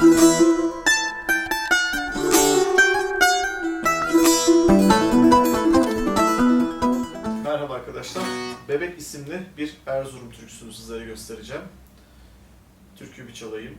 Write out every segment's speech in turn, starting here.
Merhaba arkadaşlar. Bebek isimli bir Erzurum türküsünü sizlere göstereceğim. Türküyü bir çalayım.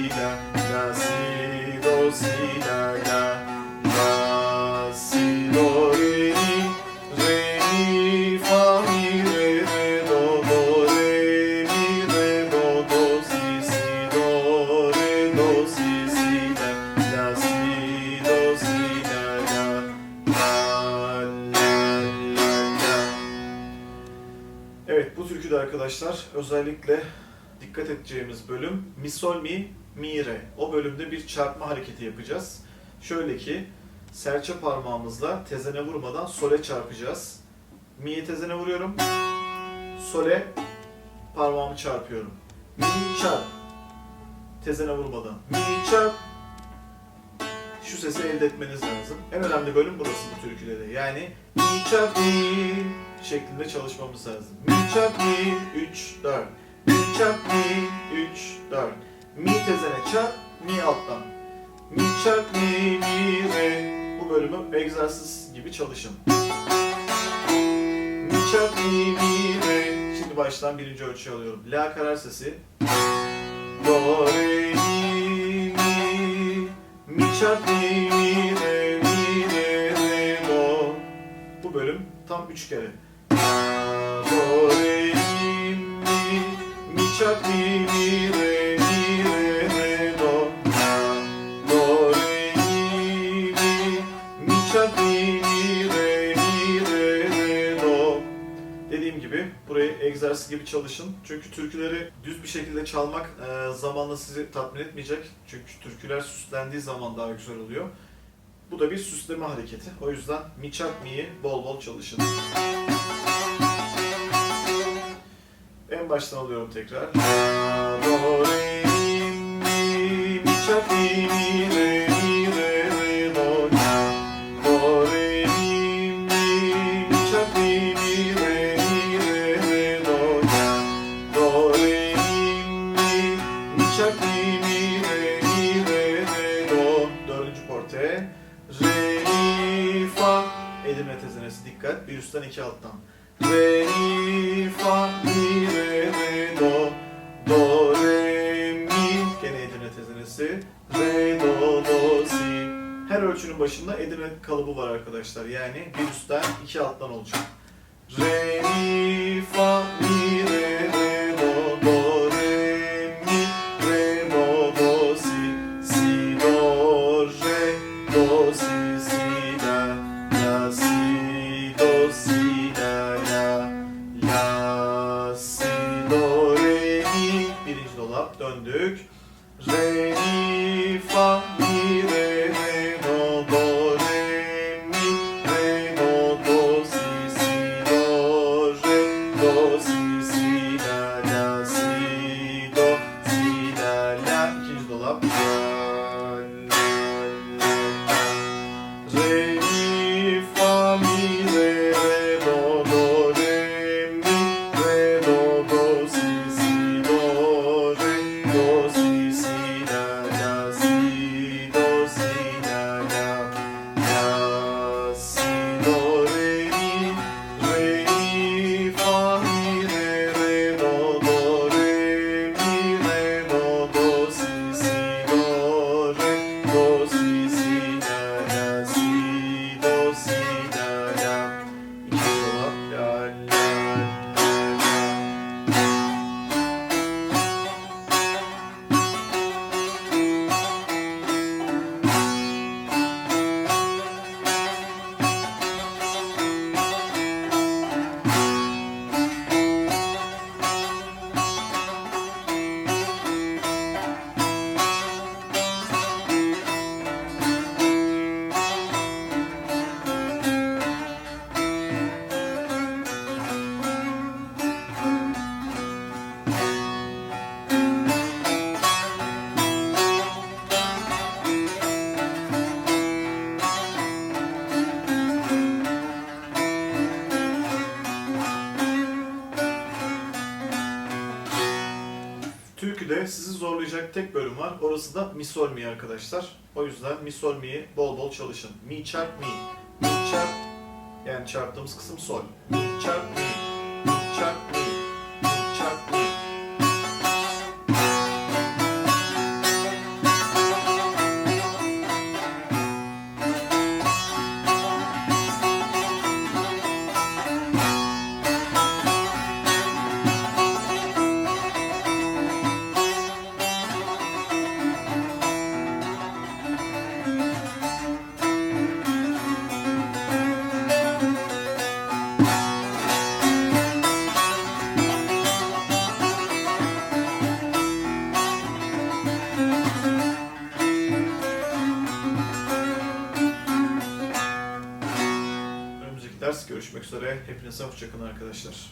Evet bu türküde arkadaşlar özellikle dikkat edeceğimiz bölüm mi sol mi mi re. O bölümde bir çarpma hareketi yapacağız. Şöyle ki serçe parmağımızla tezene vurmadan sole çarpacağız. Mi'ye tezene vuruyorum. Sole parmağımı çarpıyorum. Mi çarp. Tezene vurmadan. Mi çarp. Şu sesi elde etmeniz lazım. En önemli bölüm burası bu türküde de. Yani mi çarp mi şeklinde çalışmamız lazım. Mi çarp mi 3 4. Mi çarp mi 3 4. Mi tezene çarp mi alttan. Mi çarp mi mi re. Bu bölümü egzersiz gibi çalışın. Mi çarp mi mi re. Şimdi baştan birinci ölçü alıyorum. La karar sesi. Do re mi mi. Mi çarp mi mi re mi re re do. Bu bölüm tam üç kere. Do, re, mi, mi, mi, çarp, mi, mi, egzersiz gibi çalışın. Çünkü türküleri düz bir şekilde çalmak e, zamanla sizi tatmin etmeyecek. Çünkü türküler süslendiği zaman daha güzel oluyor. Bu da bir süsleme hareketi. O yüzden mi çarp mi'yi bol bol çalışın. En baştan alıyorum tekrar. Do, re, mi, mi, çarp, mi, mi, re, mi, mi, re, mi, re, re, do. Dördüncü porte. Re, mi, fa. Edirne tezenesi dikkat. Bir üstten iki alttan. Re, mi, fa, mi, re, re, do. Do, re, mi. Gene Edirne tezenesi. Re, do, do, si. Her ölçünün başında Edirne kalıbı var arkadaşlar. Yani bir üstten iki alttan olacak. Şekilde sizi zorlayacak tek bölüm var. Orası da mi sol mi arkadaşlar. O yüzden mi sol mi'yi bol bol çalışın. Mi çarp mi. Mi çarp yani çarptığımız kısım sol. Mi çarp mi. Mi çarp ders görüşmek üzere. Hepinize hoşçakalın arkadaşlar.